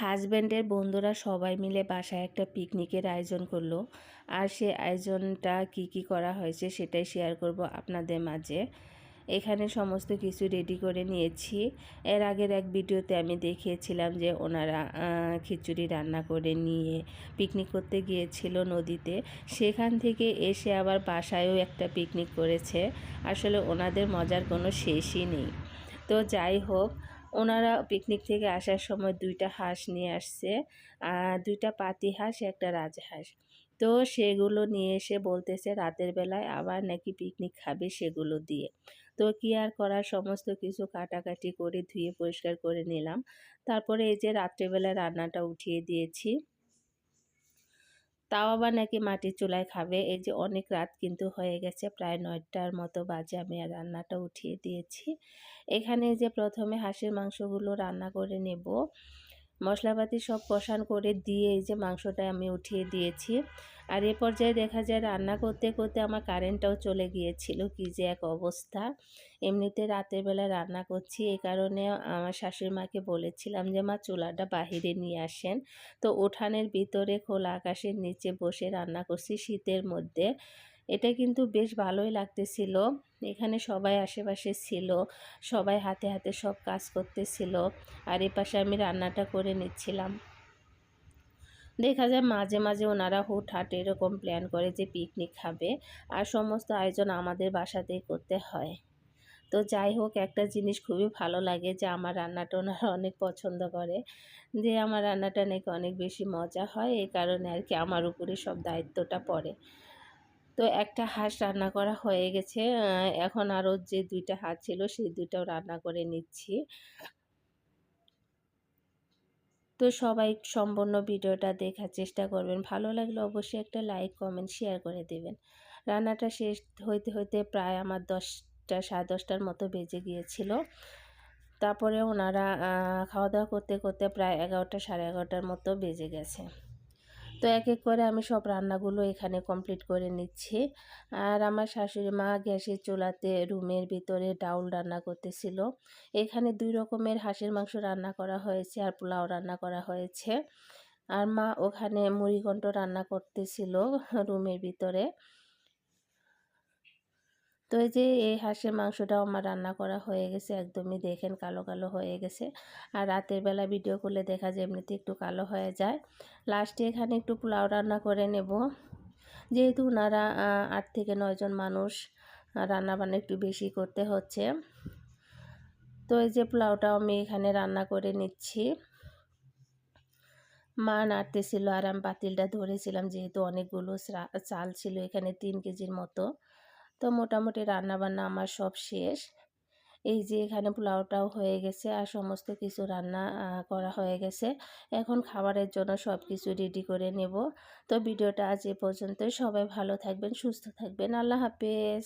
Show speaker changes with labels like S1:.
S1: হাজব্যান্ডের বন্ধুরা সবাই মিলে বাসায় একটা পিকনিকের আয়োজন করল। আর সে আয়োজনটা কি কি করা হয়েছে সেটাই শেয়ার করব আপনাদের মাঝে। এখানে সমস্ত কিছু রেডি করে নিয়েছি। এর আগের এক ভিডিওতে আমি দেখিয়েছিলাম যে ওনারা খিচুড়ি রান্না করে নিয়ে পিকনিক করতে গিয়েছিল নদীতে। সেখান থেকে এসে আবার বাসায়ও একটা পিকনিক করেছে। আসলে ওনাদের মজার কোনো শেষই নেই। তো যাই হোক ওনারা পিকনিক থেকে আসার সময় দুইটা হাঁস নিয়ে আসছে। দুইটা পাতি হাঁস, একটা রাজহাঁস তো সেগুলো নিয়ে এসে বলতেছে রাতের বেলায় আবার নাকি পিকনিক খাবে সেগুলো দিয়ে। তো কি আর করার? সমস্ত কিছু কাটাকাটি করে ধুয়ে পরিষ্কার করে নিলাম। তারপরে এই যে রাত্রেবেলায় রান্নাটা উঠিয়ে দিয়েছি। তাও আবার নাকি মাটির চুলায় খাবে। এই যে অনেক রাত কিন্তু হয়ে গেছে, প্রায় নয়টার মতো বাজে। আমি রান্নাটা উঠিয়ে দিয়েছি। এখানে যে প্রথমে হাঁসের মাংসগুলো রান্না করে নেব। মশলাপাতি সব কষান করে দিয়ে এই যে মাংসটা আমি উঠিয়ে দিয়েছি। আর এ পর্যায়ে দেখা যায় রান্না করতে করতে আমার কারেন্টটাও চলে গিয়েছিল কি যে এক অবস্থা। এমনিতে রাতের বেলা রান্না করছি এই কারণে আমার শাশুড়ি মাকে বলেছিলাম যে, মা, চুলাটা বাহিরে নিয়ে আসেন। তো উঠানের ভিতরে খোলা আকাশের নিচে বসে রান্না করছি শীতের মধ্যে। এটা কিন্তু বেশ ভালোই লাগতেছিল। এখানে সবাই আশেপাশে ছিল, সবাই হাতে হাতে সব কাজ করতেছিল আর এ পাশে আমি রান্নাটা করে নিচ্ছিলাম। দেখা যায় মাঝে মাঝে ওনারা হুটহাট এরকম প্ল্যান করে যে পিকনিক খাবে আর সমস্ত আয়োজন আমাদের বাসাতেই করতে হয়। তো যাই হোক, একটা জিনিস খুবই ভালো লাগে যে আমার রান্নাটা ওনারা অনেক পছন্দ করে, যে আমার রান্নাটা নাকি অনেক বেশি মজা হয়, এই কারণে আর কি আমার উপরে সব দায়িত্বটা পড়ে। তো একটা হাঁস রান্না করা হয়ে গেছে। এখন আরও যে দুইটা হাঁস ছিল, সেই দুইটাও রান্না করে নিচ্ছি। তো সবাই সম্পূর্ণ ভিডিওটা দেখার চেষ্টা করবেন। ভালো লাগলে অবশ্যই একটা লাইক, কমেন্ট, শেয়ার করে দেবেন। রান্নাটা শেষ হইতে হইতে প্রায় আমার দশটা, সাড়ে দশটার মতো বেজে গিয়েছিল। তারপরে ওনারা খাওয়া দাওয়া করতে করতে প্রায় এগারোটা, সাড়ে এগারোটার মতো বেজে গেছে। তো এক এক করে আমি সব রান্নাগুলো এখানে কমপ্লিট করে নিচ্ছি। আর আমার শাশুড়ি মা গ্যাসের চুলাতে রুমের ভিতরে ডাউল রান্না করতেছিল। এখানে দুই রকমের হাঁসের মাংস রান্না করা হয়েছে আর পোলাও রান্না করা হয়েছে। আর মা ওখানে মুড়িঘণ্ট রান্না করতেছিল রুমের ভিতরে। তো এই যে, এই হাঁসের মাংসটাও আমার রান্না করা হয়ে গেছে, একদমই দেখেন কালো কালো হয়ে গেছে। আর রাতের বেলা ভিডিও করলে দেখা যায় এমনিতে একটু কালো হয়ে যায়। লাস্টে এখানে একটু পোলাও রান্না করে নেব। যেহেতু ওনারা আট থেকে নয়জন মানুষ রান্না বান্না একটু বেশি করতে হচ্ছে। তো এই যে, পোলাওটাও আমি এখানে রান্না করে নিচ্ছি। মা নাড়তেছিল, আর আমি পাতিলটা ধরেছিলাম, যেহেতু অনেকগুলো চাল ছিল এখানে তিন কেজির মতো। তো মোটামুটি রান্নাবান্না আমার সব শেষ। এই যে এখানে পোলাওটাও হয়ে গেছে আর সমস্ত কিছু রান্না করা হয়ে গেছে। এখন খাবারের জন্য সব কিছু রেডি করে নেব। তো ভিডিওটা আজ এ পর্যন্তই। সবাই ভালো থাকবেন, সুস্থ থাকবেন। আল্লাহ হাফেজ।